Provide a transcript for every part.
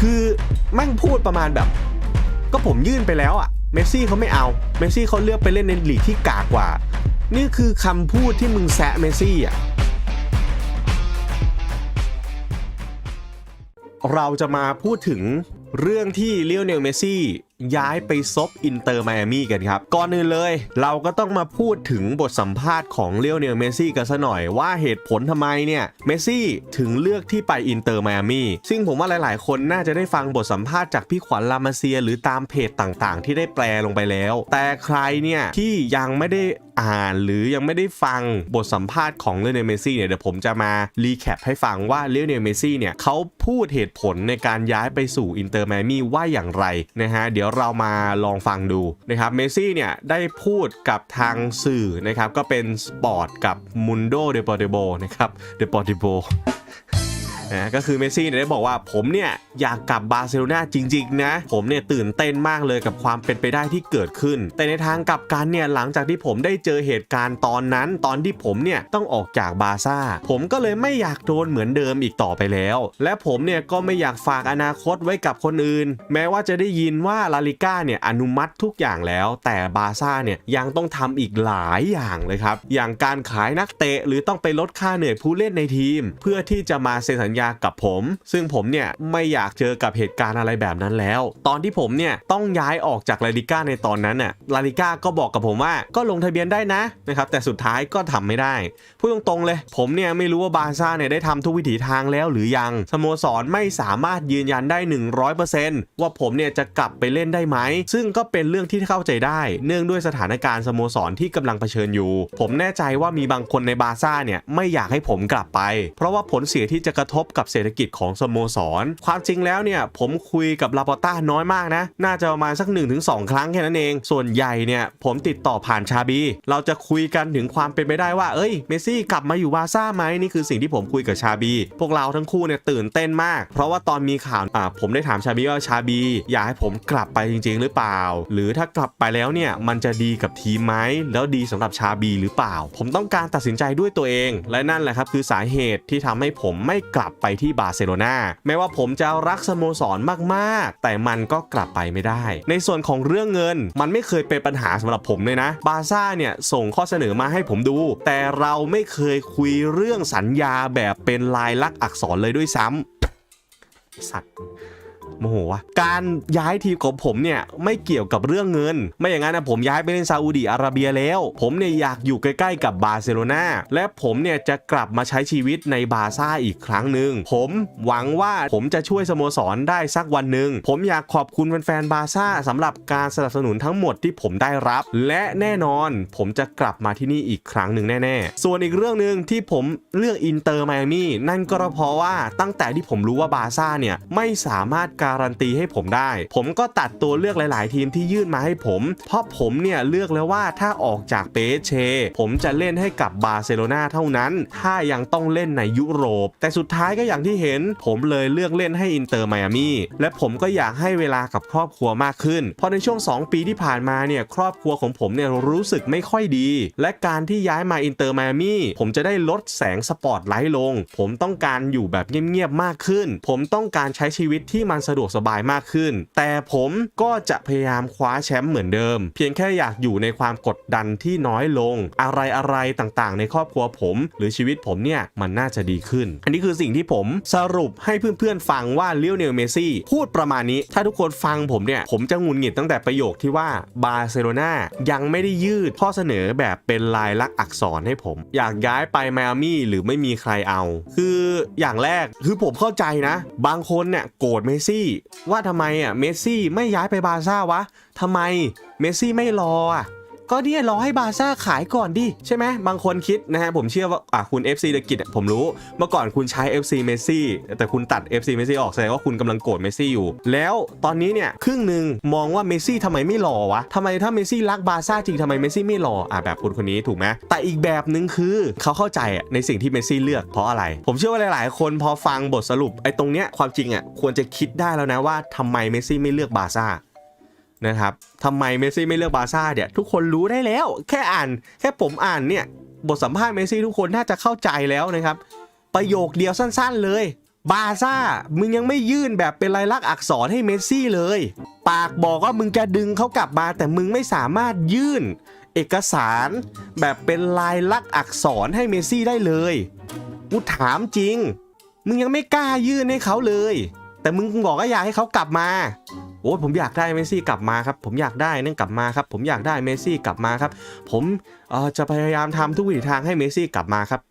คือแม่งพูดประมาณแบบ ก็ผมยื่นไปแล้วอะเมสซี่เขาไม่เอา เมสซี่เขาเลือกไปเล่นในลีกที่กากกว่า นี่คือคำพูดที่มึงแซะเมสซี่อะเราจะมาพูดถึงเรื่องที่เลี้ยวเนลเมสซี่ ย้ายไปซบอินเตอร์ไมอามี่กันครับ ก่อนอื่นเลย เราก็ต้องมาพูดถึงบทสัมภาษณ์ของเลียวเนลเมซี่กันซะหน่อยว่าเหตุผลทำไมเนี่ยเมซี่ถึงเลือกที่ไปอินเตอร์ไมอามี่ซึ่งผมว่าหลาย ๆ คนน่าจะได้ฟังบทสัมภาษณ์จากพี่ขวัญลามาเซีย หรือตามเพจต่างๆ ที่ได้แปลลงไปแล้ว แต่ใครเนี่ยที่ยังไม่ได้ อ่าน หรือยังไม่ได้ฟังบทสัมภาษณ์ของเลเนเมซี่เนี่ยเดี๋ยวผมจะมารีแคปให้ฟังว่าเลเนเมซี่เนี่ยเขาพูดเหตุผลในการย้ายไปสู่อินเตอร์ไมมี่ว่าอย่างไรนะฮะเดี๋ยวเรามาลองฟังดูนะครับเมซี่เนี่ยได้พูดกับทางสื่อนะครับก็เป็นสปอร์ตกับมุนโดเดปอร์เดโบนะครับเดปอร์เดโบ นะก็คือเมสซี่เนี่ยได้บอกว่าผมเนี่ยอยากกลับบาร์เซโลนาจริง ๆ นะ ผมเนี่ยตื่นเต้นมากเลยกับความเป็นไปได้ที่เกิดขึ้น แต่ในทางกลับกันเนี่ยหลังจากที่ผมได้เจอเหตุการณ์ตอนนั้นตอนที่ผมเนี่ยต้องออกจากบาร์ซ่า ผมก็เลยไม่อยากโดนเหมือนเดิมอีกต่อไปแล้ว และผมเนี่ยก็ไม่อยากฝากอนาคตไว้กับคนอื่น แม้ว่าจะได้ยินว่าลาลิก้าเนี่ยอนุมัติทุกอย่างแล้ว แต่บาร์ซ่าเนี่ยยังต้องทำอีกหลายอย่างเลยครับอย่างการขายนักเตะหรือต้องไปลดค่าเหนื่อยผู้เล่นในทีม เพื่อที่จะมาเซ็นสัญญากับผม ซึ่งผมเนี่ยไม่อยากเจอกับเหตุการณ์อะไรแบบนั้นแล้ว ตอนที่ผมเนี่ยต้องย้ายออกจากลาลิก้าในตอนนั้นน่ะลาลิก้าก็บอกกับผมว่าก็ลงทะเบียนได้นะนะครับแต่สุดท้ายก็ทำไม่ได้พูดตรงๆเลย ผมเนี่ยไม่รู้ว่าบาร์ซ่าเนี่ยได้ทำทุกวิถีทางแล้วหรือยังสโมสรไม่สามารถยืนยันได้ 100%ว่าผมเนี่ยจะกลับไปเล่นได้ไหม ซึ่งก็เป็นเรื่องที่เข้าใจได้ เนื่องด้วยสถานการณ์สโมสรที่กำลังเผชิญอยู่ ผมแน่ใจว่ามีบางคนในบาร์ซ่าเนี่ยไม่อยากให้ผมกลับไป เพราะว่าผลเสียที่จะกระทบกับเศรษฐกิจของสโมสร ความจริงแล้วเนี่ยผมคุยกับลาปอต้าน้อยมากนะ น่าจะประมาณสัก 1-2 ครั้งแค่นั้นเอง ส่วนใหญ่เนี่ยผมติดต่อผ่านชาบี เราจะคุยกันถึงความเป็นไปได้ว่า เอ้ย เมสซี่กลับมาอยู่บาร์ซ่าไหมนี่คือสิ่งที่ผมคุยกับชาบี พวกเราทั้งคู่เนี่ยตื่นเต้นมาก เพราะว่าตอนมีข่าวอ่าผมได้ถามชาบีว่าชาบี อยากให้ผมกลับไปจริง ๆ หรือเปล่า หรือถ้ากลับไปแล้วเนี่ยมันจะดีกับทีมไหมแล้วดีสำหรับชาบีหรือเปล่า ผมต้องการตัดสินใจด้วยตัวเอง และนั่นแหละครับคือสาเหตุที่ทำให้ผมไม่กลับไปที่บาร์เซโลนาแม้ว่าผมจะรักสโมสรมากๆ แต่มันก็กลับไปไม่ได้ ในส่วนของเรื่องเงินมันไม่เคยเป็นปัญหาสำหรับผมเลยนะ บาร์ซ่าเนี่ยส่งข้อเสนอมาให้ผมดู แต่เราไม่เคยคุยเรื่องสัญญาแบบเป็นลายลักษณ์อักษรเลยด้วยซ้ำสัตว์ โมโหวะการย้ายทีมของผมเนี่ยไม่เกี่ยวกับเรื่องเงิน ไม่อย่างนั้นนะผมย้ายไปเล่นซาอุดีอาระเบียแล้ว ผมเนี่ยอยากอยู่ใกล้ๆกับบาร์เซโลนาและผมเนี่ยจะกลับมาใช้ชีวิตในบาร์ซ่าอีกครั้งหนึ่งผมหวังว่าผมจะช่วยสโมสรได้สักวันหนึ่งผมอยากขอบคุณแฟนๆบาร์ซ่าสำหรับการสนับสนุนทั้งหมดที่ผมได้รับ และแน่นอนผมจะกลับมาที่นี่อีกครั้งหนึ่งแน่ๆ ส่วนอีกเรื่องหนึ่งที่ผมเลือกอินเตอร์ไมอามี่นั่นก็เพราะว่าตั้งแต่ที่ผมรู้ว่าบาร์ซ่าเนี่ยไม่สามารถการการันตีให้ผมได้ ผมก็ตัดตัวเลือกหลาย ๆ ทีมที่ยื่นมาให้ผม เพราะผมเนี่ยเลือกแล้วว่าถ้าออกจากเปเช ผมจะเล่นให้กับบาร์เซโลนาเท่านั้น ถ้ายังต้องเล่นในยุโรป แต่สุดท้ายก็อย่างที่เห็น ผมเลยเลือกเล่นให้อินเตอร์ไมอามี่และผมก็อยากให้เวลากับครอบครัวมากขึ้น เพราะในช่วง 2 ปีที่ผ่านมาเนี่ยครอบครัวของผมเนี่ยรู้สึกไม่ค่อยดี และการที่ย้ายมาอินเตอร์ไมอามี่ผมจะได้ลดแสงสปอตไลท์ลง ผมต้องการอยู่แบบเงียบ ๆ มากขึ้น ผมต้องการใช้ชีวิตที่มันสะดวกสบายมากขึ้น แต่ผมก็จะพยายามคว้าแชมป์เหมือนเดิม เพียงแค่อยากอยู่ในความกดดันที่น้อยลง อะไรอะไรต่างๆ ในครอบครัวผม หรือชีวิตผมเนี่ยมันน่าจะดีขึ้น อันนี้คือสิ่งที่ผมสรุปให้เพื่อนๆฟังว่าเลี้ยวเนลเมซี่พูดประมาณนี้ ถ้าทุกคนฟังผมเนี่ยผมจะหงุนหงิดตั้งแต่ประโยคที่ว่าบาร์เซโลนายังไม่ได้ยืดข้อเสนอแบบเป็นลายลักษณ์อักษรให้ผม อยากย้ายไปไมอามี่หรือไม่มีใครเอา คืออย่างแรกคือผมเข้าใจนะ บางคนเนี่ยโกรธเมซี่ว่าทำไมอะเมสซี่ไม่ย้ายไปบาร์ซ่าวะทำไมเมสซี่ไม่รออะ ก็เนี่ยรอให้บาร์ซ่าขายก่อนดิใช่ไหมบางคนคิดนะฮะผมเชื่อว่าอะคุณ FC เดกิจผมรู้ เมื่อก่อนคุณใช้ FC เมสซี่แต่คุณตัด FC เมสซี่ออกแสดงว่าคุณกำลังโกรธเมสซี่อยู่ แล้วตอนนี้เนี่ยครึ่งหนึ่งมองว่าเมสซี่ทำไมไม่รอวะทำไมถ้าเมสซี่รักบาร์ซ่าจริงทำไมเมสซี่ไม่รออะแบบคุณคนนี้ถูกไหมแต่อีกแบบหนึ่งคือเขาเข้าใจในสิ่งที่เมสซี่เลือกเพราะอะไร ผมเชื่อว่าหลาย ๆ คนพอฟังบทสรุปไอ้ตรงเนี้ยความจริงอะควรจะคิดได้แล้วนะว่าทำไมเมสซี่ไม่เลือกบาร์ซ่า นะครับทำไมเมสซี่ไม่เลือกบาร์ซ่าเนี่ยทุกคนรู้ได้แล้ว แค่อ่าน แค่ผมอ่านเนี่ยบทสัมภาษณ์เมสซี่ทุกคนน่าจะเข้าใจแล้วนะครับ ประโยคเดียวสั้นๆเลยบาซ่า มึงยังไม่ยื่นแบบเป็นลายลักษณ์อักษรให้เมสซี่เลย ปากบอกว่ามึงจะดึงเขากลับมา แต่มึงไม่สามารถยื่น เอกสารแบบเป็นลายลักษณ์อักษรให้เมสซี่ได้เลย กูถามจริง มึงยังไม่กล้ายื่นให้เขาเลย แต่มึงบอกว่าอยากให้เขากลับมา โอ้ผมอยากได้เมสซี่กลับมาครับ ผมอยากได้นั่นกลับมาครับ ผมอยากได้เมสซี่กลับมาครับ ผมจะพยายามทำทุกวิถีทางให้เมสซี่กลับมาครับ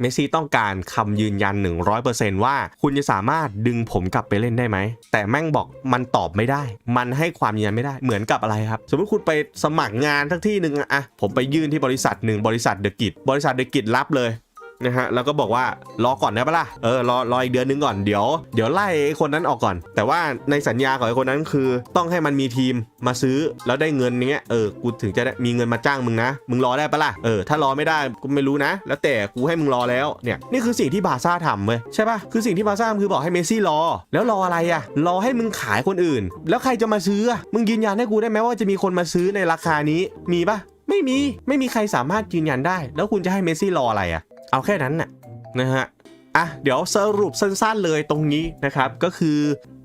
เมสซี่ต้องการคำยืนยัน 100%ว่าคุณจะสามารถดึงผมกลับไปเล่นได้ไหม แต่แม่งบอกมันตอบไม่ได้ มันให้ความยืนยันไม่ได้ เหมือนกับอะไรครับ สมมติคุณไปสมัครงานทั้งที่หนึ่งอะอะผมไปยื่นที่บริษัทหนึ่งบริษัทเดอะกิจบริษัทเดอะกิจรับเลย นะฮะแล้วก็บอกว่ารอก่อนได้ปะล่ะเออรอรออีกเดือนนึงก่อนเดี๋ยวเดี๋ยวไล่ไอ้คนนั้นออกก่อน แต่ว่าในสัญญาของไอ้คนนั้นคือ ต้องให้มันมีทีมมาซื้อแล้วได้เงินเนี้ยเออกูถึงจะได้มีเงินมาจ้างมึงนะมึงรอได้ปะล่ะเออถ้ารอไม่ได้กูไม่รู้นะ แล้วแต่กูให้มึงรอแล้วเนี่ยนี่คือสิ่งที่บาซ่าทำเว้ยใช่ปะคือสิ่งที่บาซ่าคือบอกให้เมซี่รอ แล้วรออะไรอะรอให้มึงขายคนอื่น แล้วใครจะมาซื้อมึงยืนยันให้กูได้ไหมว่าจะมีคนมาซื้อในราคานี้มีปะไม่มี ไม่มีใครสามารถยืนยันได้ แล้วคุณจะให้เมซี่รออะไรอะ เอาแค่นั้นน่ะนะฮะอะเดี๋ยวสรุปสั้นๆเลยตรงนี้นะครับก็คือ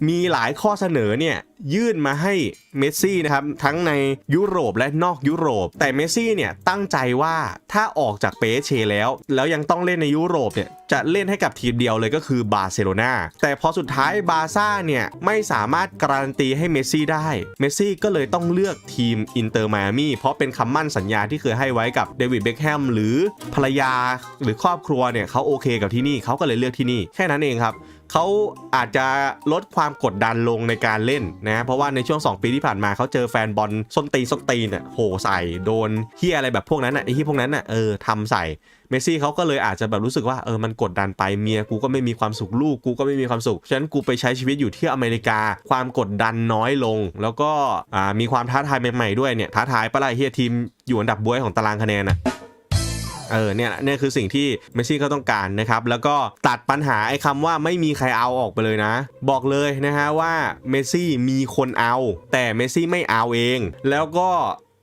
มีหลายข้อเสนอเนี่ยยื่นมาให้เมสซี่นะครับทั้งในยุโรปและนอกยุโรป แต่เมสซี่เนี่ยตั้งใจว่าถ้าออกจากเปเชแล้ว แล้วยังต้องเล่นในยุโรปเนี่ยจะเล่นให้กับทีมเดียวเลยก็คือบาร์เซโลนาแต่พอสุดท้ายบาร์ซ่าเนี่ยไม่สามารถการันตีให้เมสซี่ได้เมสซี่ก็เลยต้องเลือกทีมอินเตอร์มอามี่เพราะเป็นคำมั่นสัญญาที่เคยให้ไว้กับเดวิดเบคแฮมหรือภรรยาหรือครอบครัวเนี่ยเขาโอเคกับที่นี่เขาก็เลยเลือกที่นี่แค่นั้นเองครับ เขาอาจจะลดความกดดันลงในการเล่นนะเพราะว่าในช่วง 2 ปีที่ผ่านมาเขาเจอแฟนบอลส้นตีนส้นตีนอะโหใส่โดนเฮียอะไรแบบพวกนั้นอะไอ้ที่พวกนั้นอะเออทำใส่เมซี่เขาก็เลยอาจจะแบบรู้สึกว่าเออมันกดดันไปเมียกูก็ไม่มีความสุขลูกกูก็ไม่มีความสุขฉะนั้นกูไปใช้ชีวิตอยู่ที่อเมริกา ความกดดันน้อยลง แล้วก็มีความท้าทายใหม่ๆด้วยเนี่ยท้าทายปะไรเฮียทีมอยู่อันดับบวยของตารางคะแนนอะ เออเนี่ยเนี่ยคือสิ่งที่เมสซี่เขาต้องการนะครับแล้วก็ตัดปัญหาไอ้คำว่าไม่มีใครเอาออกไปเลยนะ บอกเลยนะฮะว่าเมสซี่มีคนเอา แต่เมสซี่ไม่เอาเอง แล้วก็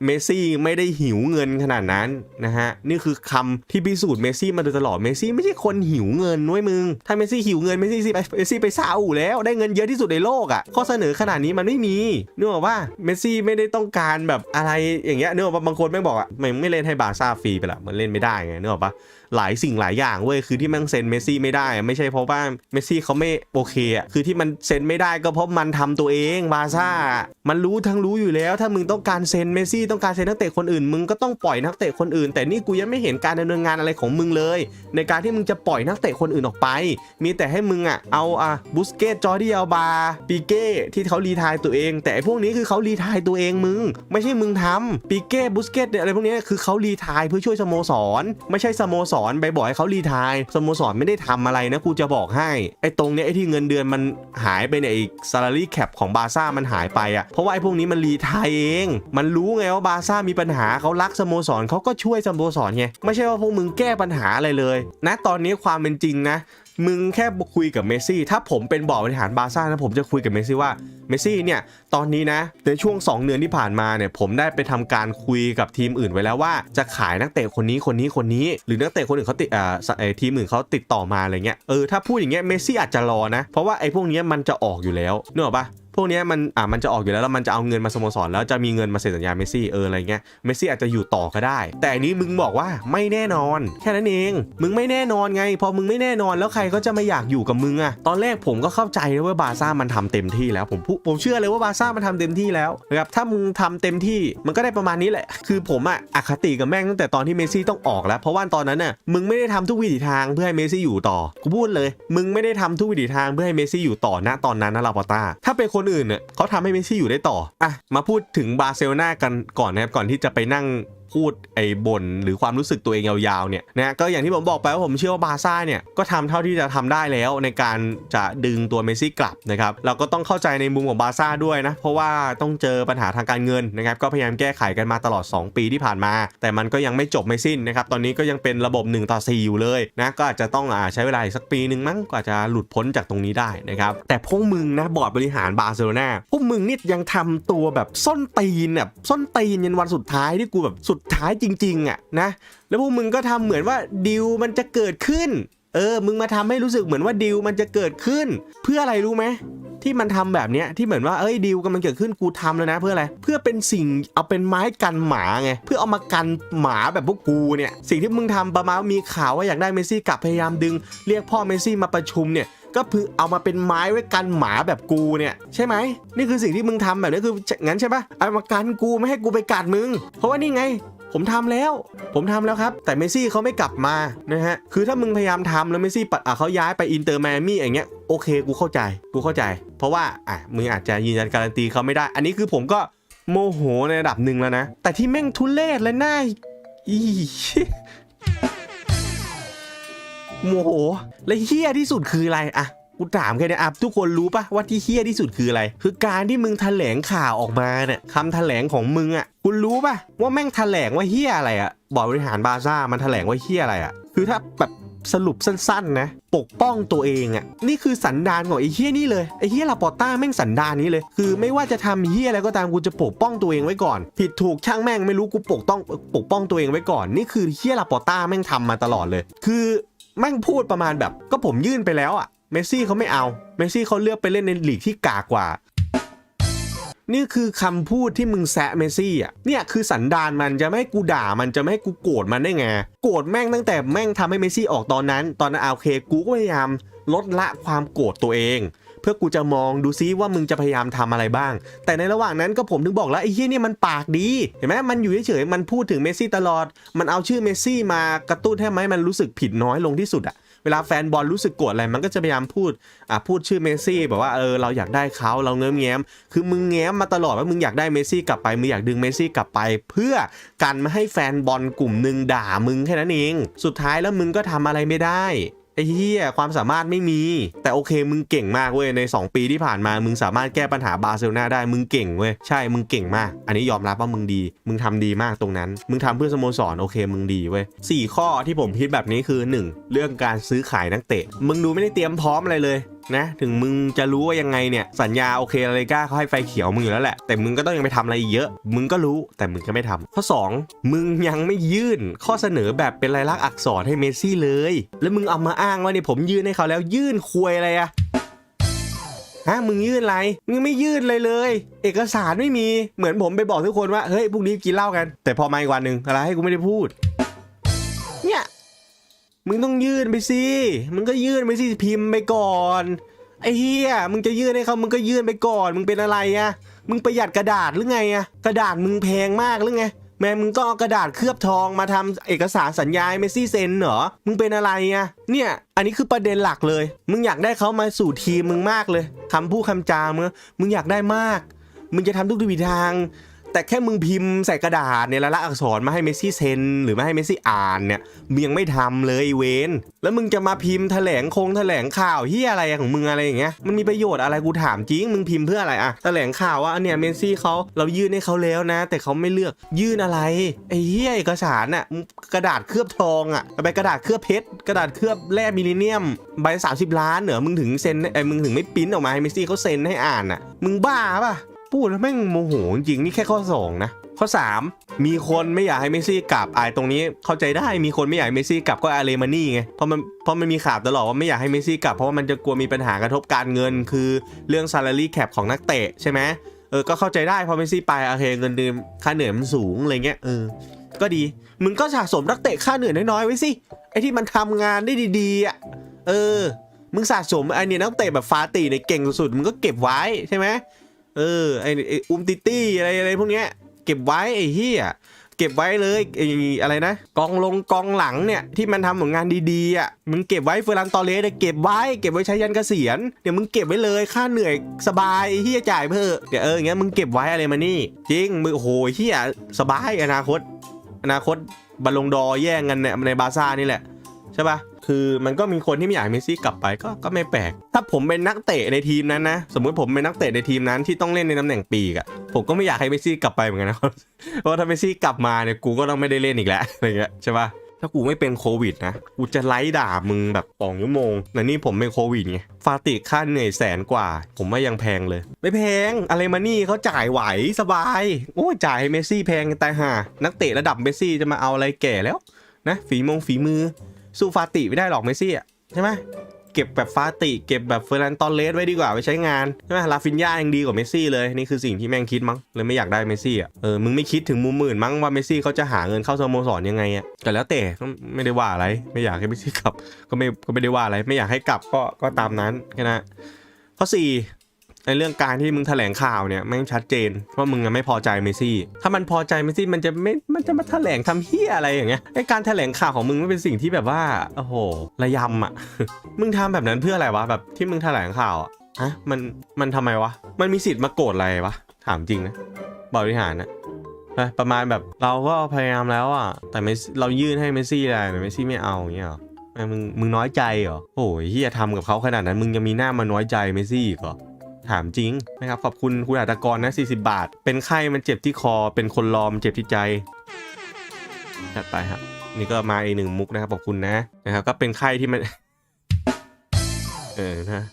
เมซี่ไม่ได้หิวเงินขนาดนั้นนะฮะนี่คือคำที่พิสูจน์เมซี่มาโดยตลอดเมซี่ไม่ใช่คนหิวเงินน้วยมึง ถ้าเมซี่หิวเงินเมซี่ไปเมซี่ไปซาอุแล้วได้เงินเยอะที่สุดในโลกอะ่ะข้อเสนอขนาดนี้มันไม่มีนึกออกว่าเมซี่ไม่ได้ต้องการแบบอะไรอย่างเงี้ยนึกออกปะบางคนแม่งบอกอะไม่ไม่เล่นให้บาซ่าฟรีไปละมันเล่นไม่ได้ไงนึกออกปะหลายสิ่งหลายอย่างเว้ยคือที่แม่งเซ็นเมซี่ไม่ได้ไม่ใช่เพราะว่าเมซี่เขาไม่โอเคอะคือที่มันเซ็นไม่ได้ก็เพราะมันทำตัวเองบาซ่ามันรู้ทั้งรู้อยู่แล้ว ถ้ามึงต้องการเซ็นเมสซี่ต้องการเซ็นนักเตะคนอื่น มึงก็ต้องปล่อยนักเตะคนอื่น แต่นี่กูยังไม่เห็นการดำเนินงานอะไรของมึงเลย ในการที่มึงจะปล่อยนักเตะคนอื่นออกไป มีแต่ให้มึงอะเอาอะบุสเกตจอร์ดี้อัลบาปีเก้ที่เขารีทายตัวเอง แต่พวกนี้คือเขารีทายตัวเองมึง ไม่ใช่มึงทำปีเก้บุสเกตอะไรพวกนี้คือเขารีทายเพื่อช่วยสโมสร ไม่ใช่สโมสรไปบอกให้เขารีทายสโมสรไม่ได้ทำอะไรนะกูจะบอกให้ไอ้ตรงเนี้ยไอ้ที่เงินเดือนมันหายไปในไอ้ salary cap ของบาซ่ามันหายไปอะเพราะว่าไอ้พวกนี้มันรีทายเอง มันรู้ไงว่าบาร์ซ่ามีปัญหาเขารักสโมสรเขาก็ช่วยสโมสรไงไม่ใช่ว่าพวกมึงแก้ปัญหาอะไรเลย นะตอนนี้ความเป็นจริงนะมึงแค่คุยกับเมสซี่ ถ้าผมเป็นบอร์ดบริหารบาร์ซ่านะผมจะคุยกับเมสซี่ว่า เมสซี่เนี่ย ตอนนี้นะ ในช่วง 2 เดือนที่ผ่านมาเนี่ย ผมได้ไปทำการคุยกับทีมอื่นไว้แล้วว่า จะขายนักเตะคนนี้คนนี้คนนี้ หรือนักเตะคนอื่นเขาติดอ่าเอ่อทีมอื่นเขาติดต่อมาอะไรเงี้ย เออ ถ้าพูดอย่างเงี้ย เมสซี่อาจจะรอนะ เพราะว่าไอ้พวกเนี้ยมันจะออกอยู่แล้วนึกออกปะ วกนี้มันอ่ามันจะออกอยู่แล้วแล้วมันจะเอาเงินมาสโมสรแล้วจะมีเงินมาเซ็นสัญญาเมสซี่เอออะไรเงี้ยเมสซี่อาจจะอยู่ต่อก็ได้ แต่อันนี้มึงบอกว่าไม่แน่นอน แค่นั้นเอง มึงไม่แน่นอนไง พอมึงไม่แน่นอนแล้วใครก็จะไม่อยากอยู่กับมึงอะตอนแรกผมก็เข้าใจนะว่าบาร์ซ่ามันทำเต็มที่แล้วผมพูผมเชื่อเลยว่าบาร์ซ่ามันทำเต็มที่แล้วนะครับถ้ามึงทำเต็มที่มันก็ได้ประมาณนี้แหละ คือผมอะอคติกับแม่งตั้งแต่ตอนที่เมสซี่ต้องออกแล้ว เพราะว่าตอนนั้นน่ะมึงไม่ได้ทำทุกวิถีทางเพื่อให้เมสซี่อยู่ต่อกูพูดเลย มึงไม่ได้ทำทุกวิถีทางเพื่อให้เมสซี่อยู่ต่อณตอนนั้นนะลาปอต้าถ้าเป็นคนอื่นเนี่ยเขาทำให้เมสซี่อยู่ได้ต่ออะมาพูดถึงบาร์เซโลนากันก่อนนะครับก่อนที่จะไปนั่ง พูดไอ้บ่นหรือความรู้สึกตัวเองยาวๆเนี่ยนะก็อย่างที่ผมบอกไปว่าผมเชื่อว่าบาซ่าเนี่ยก็ทำเท่าที่จะทำได้แล้วในการจะดึงตัวเมซี่กลับนะครับเราก็ต้องเข้าใจในมุมของบาซ่าด้วยนะเพราะว่าต้องเจอปัญหาทางการเงินนะครับก็พยายามแก้ไขกันมาตลอด 2 ปีที่ผ่านมา แต่มันก็ยังไม่จบไม่สิ้นนะครับตอนนี้ก็ยังเป็นระบบ1ต่อ4อยู่เลยนะก็อาจจะต้องอใช้เวลาสักปีหนึ่งมั้งกว่าจะหลุดพ้นจากตรงนี้ได้นะครับแต่พวกมึงนะบอร์ดบริหารบาร์เซโลนาพวกมึงนี่ยังทำตัวแบบส้นตีนแบบส้นตีนยันวันสุดท้ายที่กูแบบสุดท้ายจริงๆอะนะแล้วพวกมึงก็ทำเหมือนว่าดิวมันจะเกิดขึ้น เออ มึงมาทำให้รู้สึกเหมือนว่าดีลมันจะเกิดขึ้น เพื่ออะไรรู้ไหมที่มันทำแบบเนี้ยที่เหมือนว่าเอ้ยดีลกันมันเกิดขึ้นกูทำแล้วนะเพื่ออะไรเพื่อเป็นสิ่งเอาเป็นไม้กันหมาไงเพื่อเอามากันหมาแบบพวกกูเนี่ยสิ่งที่มึงทำประมาณว่ามีข่าวว่าอยากได้เมซี่กลับพยายามดึง เรียกพ่อเมซี่มาประชุมเนี่ย ก็คือเอามาเป็นไม้ไว้กันหมาแบบกูเนี่ยใช่ไหมนี่คือสิ่งที่มึงทำแบบนี้คืองั้นใช่ปะเอามากันกูไม่ให้กูไปกัดมึง เพราะว่านี่ไงผมทำแล้ว ผมทำแล้วครับ แต่เมซี่เขาไม่กลับมานะฮะ คือถ้ามึงพยายามทำแล้วเมซี่ปะอะเขาย้ายไปอินเตอร์มามี่อย่างเงี้ย โอเค กูเข้าใจ กูเข้าใจ เพราะว่า อะ มึงอาจจะยืนยันการันตีเขาไม่ได้ อันนี้คือผมก็โมโหในระดับหนึ่งแล้วนะ แต่ที่แม่งทุเรศและน่าอี โมโห และเฮี้ยที่สุดคืออะไรอะกูถามแค่เนี้ยอะทุกคนรู้ปะว่าที่เฮี้ยที่สุดคืออะไร คือการที่มึงแถลงข่าวออกมาเนี่ยคำแถลงของมึงอะคุณรู้ปะว่าแม่งแถลงว่าเฮี้ยอะไรอะบอร์ดบริหารบาซ่ามันแถลงว่าเฮี้ยอะไรอะคือถ้าแบบสรุปสั้นๆ นะ ปกป้องตัวเองอะนี่คือสันดานของไอ้เฮี้ยนี่เลยไอ้เฮี้ยลาปอต้าแม่งสันดานนี้เลย คือไม่ว่าจะทำเฮี้ยอะไรก็ตามกูจะปกป้องตัวเองไว้ก่อน ผิดถูกช่างแม่งไม่รู้กูปกต้องปกป้องตัวเองไว้ก่อน นี่คือเฮี้ยลาปอต้าแม่งทำมาตลอดเลย คือ แม่งพูดประมาณแบบก็ผมยื่นไปแล้วอะเมสซี่เขาไม่เอา เมสซี่เขาเลือกไปเล่นในลีกที่กากว่า นี่คือคำพูดที่มึงแซะเมสซี่อะ เนี่ยคือสันดานมันจะไม่ให้กูด่ามันจะไม่ให้กูโกรธมันได้ไง โกรธแม่งตั้งแต่แม่งทำให้เมสซี่ออกตอนนั้น ตอนนั้นเอาโอเค กูก็พยายามลดละความโกรธตัวเอง เพื่อกูจะมองดูซิว่ามึงจะพยายามทำอะไรบ้าง แต่ในระหว่างนั้นก็ผมถึงบอกแล้วไอ้เหี้ยเนี่ยมันปากดีเห็นไหมมันอยู่เฉยๆมันพูดถึงเมสซี่ตลอด มันเอาชื่อเมสซี่มากระตุ้นให้ไหมมันรู้สึกผิดน้อยลงที่สุดอะเวลาแฟนบอลรู้สึกโกรธอะไรมันก็จะพยายามพูดอะพูดชื่อเมสซี่แบบว่าเออเราอยากได้เขาเราเง้มแง้ม คือมึงแง้มมาตลอดว่ามึงอยากได้เมสซี่กลับไปมึงอยากดึงเมสซี่กลับไป เพื่อกันไม่ให้แฟนบอลกลุ่มหนึ่งด่ามึงแค่นั้นเอง สุดท้ายแล้วมึงก็ทำอะไรไม่ได้ ไอ้เหี้ยความสามารถไม่มี แต่โอเคมึงเก่งมากเว้ยใน 2 ปีที่ผ่านมา มึงสามารถแก้ปัญหาบาร์เซโลนาได้มึงเก่งเว้ยใช่มึงเก่งมาก อันนี้ยอมรับว่ามึงดี มึงทำดีมากตรงนั้น มึงทำเพื่อสโมสรโอเคมึงดีเว้ยสี่ข้อที่ผมคิดแบบนี้คือ 1. เรื่องการซื้อขายนักเตะ มึงดูไม่ได้เตรียมพร้อมอะไรเลย นะ ถึงมึงจะรู้ว่ายังไงเนี่ย สัญญาโอเคอะไรก้าเขาให้ไฟเขียวมึงอยู่แล้วแหละ แต่มึงก็ต้องยังไปทำอะไรอีกเยอะ มึงก็รู้แต่มึงก็ไม่ทำข้อ 2 มึงยังไม่ยื่นข้อเสนอแบบเป็นลายลักษณ์อักษรให้เมสซี่เลย แล้วมึงเอามาอ้างว่าเนี่ยผมยื่นให้เขาแล้วยื่นควยอะไรอะฮะมึงยื่นอะไร มึงไม่ยื่นเลยเลย เอกสารไม่มี เหมือนผมไปบอกทุกคนว่า เฮ้ยพรุ่งนี้กินเหล้ากัน แต่พอมาอีกวันหนึ่งอะไรให้กูไม่ได้พูด เนี่ย มึงต้องยื่นไปสิ มึงก็ยื่นไปสิพิมพ์ไปก่อน ไอ้เฮียมึงจะยื่นให้เขามึงก็ยื่นไปก่อน มึงเป็นอะไรอะมึงประหยัดกระดาษหรือไงอะกระดาษมึงแพงมากหรือไง แม่มึงก็เอากระดาษเคลือบทองมาทำเอกสารสัญญาเมสซี่เซ็นเหรอ มึงเป็นอะไรอะเนี่ย อันนี้คือประเด็นหลักเลย มึงอยากได้เขามาสู่ทีมมึงมากเลยคำพูดคำจามึงมึงอยากได้มาก มึงจะทำทุกวิถีทาง แต่แค่มึงพิมพ์ใส่กระดาษเนี่ยละละอักษรมาให้เมสซี่เซ็นหรือมาให้เมสซี่อ่านเนี่ยมึงยังไม่ทำเลยเวนแล้วมึงจะมาพิมพ์แถลงคงแถลงข่าวเฮียอะไรของมึงอะไรอย่างเงี้ยมันมีประโยชน์อะไรกูถามจริงมึงพิมพ์เพื่ออะไรอะแถลงข่าวว่าเนี่ยเมสซี่เขาเรายื่นให้เขาแล้วนะ แต่เขาไม่เลือกยื่นอะไรไอ้เฮียเอกสารน่ะกระดาษเคลือบทองอะไปกระดาษเคลือบเพชรกระดาษเคลือบแร่มิลลิเนียมใบสามสิบล้านเหรอมึงถึงเซ็นไอ้มึงถึงไม่ปิ้นออกมาให้เมสซี่เขาเซ็นให้อ่านอะมึงบ้าปะ พูดแล้วแม่งโมโหจริงนี่แค่ข้อ2นะข้อ 3 มีคนไม่อยากให้เมสซี่กลับไอ้ตรงนี้เข้าใจได้มีคนไม่อยากให้เมสซี่กลับก็อาเลมานี่ไงเพราะมันเพราะมันมีข่าวตลอดว่าไม่อยากให้เมสซี่กลับเพราะว่ามันจะกลัวมีปัญหากระทบการเงิน คือเรื่อง salary cap ของนักเตะใช่ไหมเออก็เข้าใจได้พอเมสซี่ไปโอเคเงินเดือนค่าเหนื่อยมันสูงอะไรเงี้ยเออก็ดีมึงก็สะสมนักเตะค่าเหนื่อยน้อยๆไว้สิไอ้ที่มันทำงานได้ดีๆอะเออมึงสะสมไอ้เนี่ยนักเตะแบบฟาติเนี่ยเก่งสุดๆมึงก็เก็บไว้ใช่ไหม เออไอไอ้อุมติตี้อะไรอะไรพวกเนี้ยเก็บไว้ไอ้เฮียเก็บไว้เลยไอ้อะไรนะกองลงกองหลังเนี่ยที่มันทำผลงานดีๆอะมึงเก็บไว้เฟอร์รันตอเรสเนี่ยเก็บไว้เก็บไว้ใช้ยันเกษียณเดี๋ยวมึงเก็บไว้เลยค่าเหนื่อยสบายไอ้เฮียจ่ายเพิ่มเดี๋ยวเอออย่างเงี้ยมึงเก็บไว้อะไรมานี่ จริงมึงโอ้โหเฮียสบายอนาคต อนาคตบอลลงดอแย่งกันเนี่ยในบาซ่านี่แหละใช่ปะ คือมันก็มีคนที่ไม่อยากเมสซี่กลับไปก็ก็ไม่แปลก ถ้าผมเป็นนักเตะในทีมนั้นนะ สมมุติผมเป็นนักเตะในทีมนั้นที่ต้องเล่นในตำแหน่งปีกอะผมก็ไม่อยากให้เมสซี่กลับไปเหมือนกันนะเพราะถ้าเมสซี่กลับมาเนี่ยกูก็ต้องไม่ได้เล่นอีกแล้วอะไรเงี้ยใช่ปะถ้ากูไม่เป็นโควิดนะ กูจะไล่ด่ามึงแบบสองชั่วโมงแต่นี่ผมเป็นโควิดไง ฟาติค่าเหนื่อยแสนกว่า ผมว่ายังแพงเลย ไม่แพง อะไรมานี่เขาจ่ายไหวสบาย โอ้จ่ายให้เมสซี่แพงแต่ห่า นักเตะระดับเมสซี่จะมาเอาอะไรแก่แล้วนะ ฝีมงฝีมือ สู้ฟาติไม่ได้หรอกเมซี่อะใช่ไหมเก็บแบบฟาติ เก็บแบบเฟอร์นันตอเลสไว้ดีกว่าไปใช้งานใช่ไหมลาฟินยายังดีกว่าเมซี่เลยนี่คือสิ่งที่แม่งคิดมั้งเลยไม่อยากได้เมซี่อะเออมึงไม่คิดถึงมุมอื่นมั้งว่าเมซี่เขาจะหาเงินเข้าสโมสรยังไงอะแต่แล้วแต่ก็ไม่ได้ว่าอะไรไม่อยากให้เมซี่กลับ ก็ไม่ก็ไม่ได้ว่าอะไรไม่อยากให้กลับก็ก็ตามนั้นแค่นั้นข้อสี่ ในเรื่องการที่มึงแถลงข่าวเนี่ยแม่งชัดเจนว่ามึงไม่พอใจเมซี่ ถ้ามันพอใจเมซี่มันจะไม่มันจะมาแถลงทำเฮียอะไรอย่างเงี้ยไอการแถลงข่าวของมึงไมันเป็นสิ่งที่แบบว่าโอ้โหระยำอะมึงทำแบบนั้นเพื่ออะไรวะแบบที่มึงแถลงข่าวอะฮะมันมันทำไมวะมันมีสิทธิ์มาโกรธอะไรวะถามจริงนะบริหารนะประมาณแบบเราก็พยายามแล้วอะแต่เรายื่นให้เมซี่อะไรแต่เมซี่ไม่เอาอย่างเงี้ยหรอมึงมึงน้อยใจเหรอโอ้ยเฮียทำกับเขาขนาดนั้นมึงยังมีหน้ามาน้อยใจเมซี่อีกเหรอ ถามจริงนะครับขอบคุณคุณอาตกรนะ40 บาท เป็นไข้มันเจ็บที่คอ เป็นคนรอมเจ็บที่ใจจัดไปครับ นี่ก็มาอีกหนึ่งมุกนะครับขอบคุณนะนะครับ ก็เป็นไข้ที่มัน เออนะ